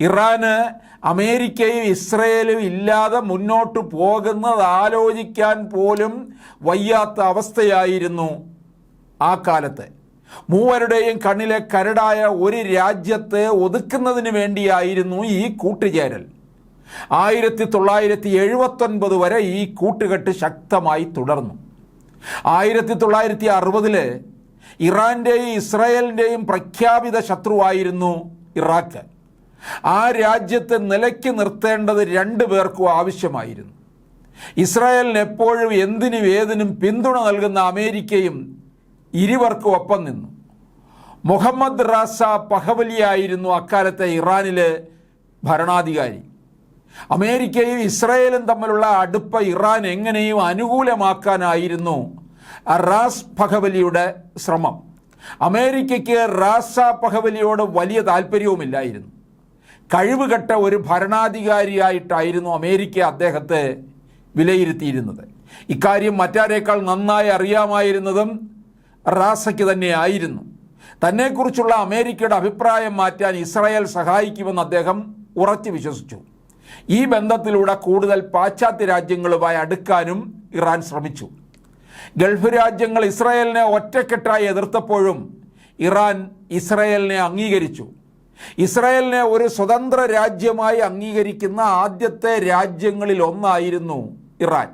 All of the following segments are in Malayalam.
ഇറാന് അമേരിക്കയും ഇസ്രയേലും ഇല്ലാതെ മുന്നോട്ട് പോകുന്നത് ആലോചിക്കാൻ പോലും വയ്യാത്ത അവസ്ഥയായിരുന്നു ആ കാലത്ത്. മൂവരുടെയും കണ്ണിലെ കരടായ ഒരു രാജ്യത്തെ ഒതുക്കുന്നതിന് വേണ്ടിയായിരുന്നു ഈ കൂട്ടുചേരൽ. ആയിരത്തി തൊള്ളായിരത്തി എഴുപത്തൊൻപത് വരെ ഈ കൂട്ടുകെട്ട് ശക്തമായി തുടർന്നു. ആയിരത്തി തൊള്ളായിരത്തി അറുപതിൽ ഇറാന്റെയും ഇസ്രായേലിന്റെയും പ്രഖ്യാപിത ശത്രുവായിരുന്നു ഇറാഖ്. ആ രാജ്യത്തെ നിലയ്ക്ക് നിർത്തേണ്ടത് രണ്ടു പേർക്കും ആവശ്യമായിരുന്നു. ഇസ്രായേലിന് എപ്പോഴും എന്തിനും ഏതിനും പിന്തുണ നൽകുന്ന അമേരിക്കയും ഇരുവർക്കും ഒപ്പം നിന്നു. മുഹമ്മദ് റാസ പഹവലിയായിരുന്നു അക്കാലത്തെ ഇറാനിലെ ഭരണാധികാരി. അമേരിക്കയും ഇസ്രായേലും തമ്മിലുള്ള അടുപ്പ ഇറാൻ എങ്ങനെയും അനുകൂലമാക്കാനായിരുന്നു റാസ് പഹവലിയുടെ ശ്രമം. അമേരിക്കയ്ക്ക് റാസ പഹവലിയോട് വലിയ താല്പര്യവുമില്ലായിരുന്നു. കഴിവുകെട്ട ഒരു ഭരണാധികാരിയായിട്ടായിരുന്നു അമേരിക്ക അദ്ദേഹത്തെ വിലയിരുത്തിയിരുന്നത്. ഇക്കാര്യം മറ്റാരേക്കാൾ നന്നായി അറിയാമായിരുന്നതും റാസയ്ക്ക് തന്നെയായിരുന്നു. തന്നെക്കുറിച്ചുള്ള അമേരിക്കയുടെ അഭിപ്രായം മാറ്റാൻ ഇസ്രായേൽ സഹായിക്കുമെന്ന് അദ്ദേഹം ഉറച്ചു വിശ്വസിച്ചു. ഈ ബന്ധത്തിലൂടെ കൂടുതൽ പാശ്ചാത്യ രാജ്യങ്ങളുമായി അടുക്കാനും ഇറാൻ ശ്രമിച്ചു. ഗൾഫ് രാജ്യങ്ങൾ ഇസ്രായേലിനെ ഒറ്റക്കെട്ടായി എതിർത്തപ്പോഴും ഇറാൻ ഇസ്രായേലിനെ അംഗീകരിച്ചു. ഇസ്രായേലിനെ ഒരു സ്വതന്ത്ര രാജ്യമായി അംഗീകരിക്കുന്ന ആദ്യത്തെ രാജ്യങ്ങളിൽ ഒന്നായിരുന്നു ഇറാൻ.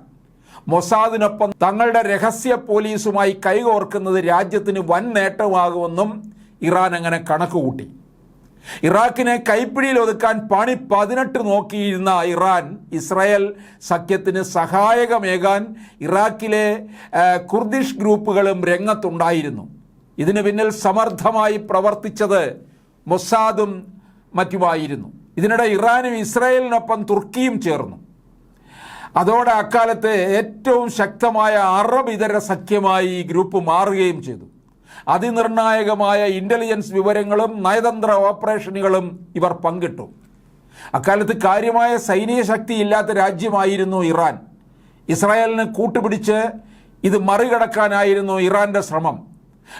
മൊസാദിനൊപ്പം തങ്ങളുടെ രഹസ്യ പോലീസുമായി കൈകോർക്കുന്നത് രാജ്യത്തിന് വൻ നേട്ടമാകുമെന്നും ഇറാൻ അങ്ങനെ കണക്കുകൂട്ടി. ഇറാഖിനെ കൈപ്പിടിയിൽ ഒതുക്കാൻ പണി പതിനെട്ട് നോക്കിയിരുന്ന ഇറാൻ ഇസ്രായേൽ സഖ്യത്തിന് സഹായകമേകാൻ ഇറാഖിലെ കുർദിഷ് ഗ്രൂപ്പുകളും രംഗത്തുണ്ടായിരുന്നു. ഇതിനു പിന്നിൽ സമർത്ഥമായി പ്രവർത്തിച്ചത് മൊസാദും മറ്റുമായിരുന്നു. ഇതിനിടെ ഇറാനും ഇസ്രായേലിനൊപ്പം തുർക്കിയും ചേർന്നു. അതോടെ അക്കാലത്തെ ഏറ്റവും ശക്തമായ അറബ് ഇതര സഖ്യമായി ഈ ഗ്രൂപ്പ് മാറുകയും ചെയ്തു. അതിനിർണായകമായ ഇന്റലിജൻസ് വിവരങ്ങളും നയതന്ത്ര ഓപ്പറേഷനുകളും ഇവർ പങ്കിട്ടു. അക്കാലത്ത് കാര്യമായ സൈനിക ശക്തി ഇല്ലാത്ത രാജ്യമായിരുന്നു ഇറാൻ. ഇസ്രായേലിന് കൂട്ടുപിടിച്ച് ഇത് മറികടക്കാനായിരുന്നു ഇറാന്റെ ശ്രമം.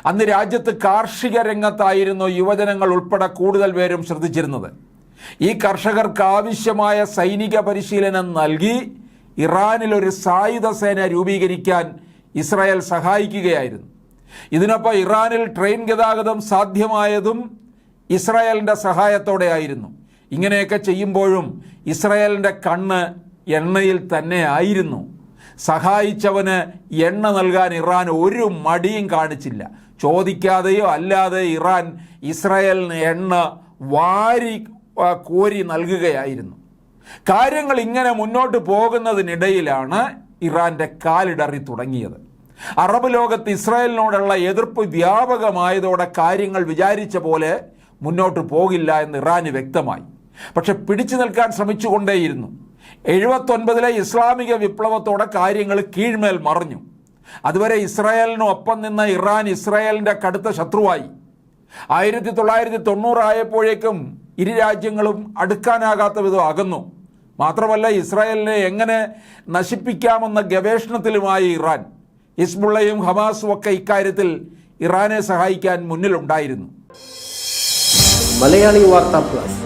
അന്ന് രാജ്യത്ത് കാർഷിക രംഗത്തായിരുന്നു യുവജനങ്ങൾ ഉൾപ്പെടെ കൂടുതൽ പേരും ശ്രദ്ധിച്ചിരുന്നത്. ഈ കർഷകർക്ക് ആവശ്യമായ സൈനിക പരിശീലനം നൽകി ഇറാനിൽ ഒരു സായുധ സേന രൂപീകരിക്കാൻ ഇസ്രായേൽ സഹായിക്കുകയായിരുന്നു. ഇതിനൊപ്പം ഇറാനിൽ ട്രെയിൻ ഗതാഗതം സാധ്യമായതും ഇസ്രായേലിന്റെ സഹായത്തോടെയായിരുന്നു. ഇങ്ങനെയൊക്കെ ചെയ്യുമ്പോഴും ഇസ്രായേലിന്റെ കണ്ണ് എണ്ണയിൽ തന്നെ ആയിരുന്നു. സഹായിച്ചവന് എണ്ണ നൽകാൻ ഇറാൻ ഒരു മടിയും കാണിച്ചില്ല. ചോദിക്കാതെയോ അല്ലാതെ ഇറാൻ ഇസ്രായേലിന് എണ്ണ വാരി കോരി നൽകുകയായിരുന്നു. കാര്യങ്ങൾ ഇങ്ങനെ മുന്നോട്ട് പോകുന്നതിനിടയിലാണ് ഇറാന്റെ കാലിടറി തുടങ്ങിയത്. അറബ് ലോകത്ത് ഇസ്രായേലിനോടുള്ള എതിർപ്പ് വ്യാപകമായതോടെ കാര്യങ്ങൾ വിചാരിച്ച പോലെ മുന്നോട്ട് പോകില്ല എന്ന് ഇറാന് വ്യക്തമായി. പക്ഷെ പിടിച്ചു നിൽക്കാൻ ശ്രമിച്ചുകൊണ്ടേയിരുന്നു. എഴുപത്തൊൻപതിലെ ഇസ്ലാമിക വിപ്ലവത്തോടെ കാര്യങ്ങൾ കീഴ്മേൽ മറിഞ്ഞു. അതുവരെ ഇസ്രായേലിനൊപ്പം നിന്ന ഇറാൻ ഇസ്രായേലിന്റെ കടുത്ത ശത്രുവായി. ആയിരത്തി തൊള്ളായിരത്തി തൊണ്ണൂറായപ്പോഴേക്കും ഇരു രാജ്യങ്ങളും അടുക്കാനാകാത്ത വിധം അകന്നു മാത്രമല്ല ഇസ്രായേലിനെ എങ്ങനെ നശിപ്പിക്കാമെന്ന ഗവേഷണത്തിലുമായി ഇറാൻ. ഹിസ്ബുള്ളയും ഹമാസും ഒക്കെ ഇക്കാര്യത്തിൽ ഇറാനെ സഹായിക്കാൻ മുന്നിലുണ്ടായിരുന്നു. Malayali Vartha plus.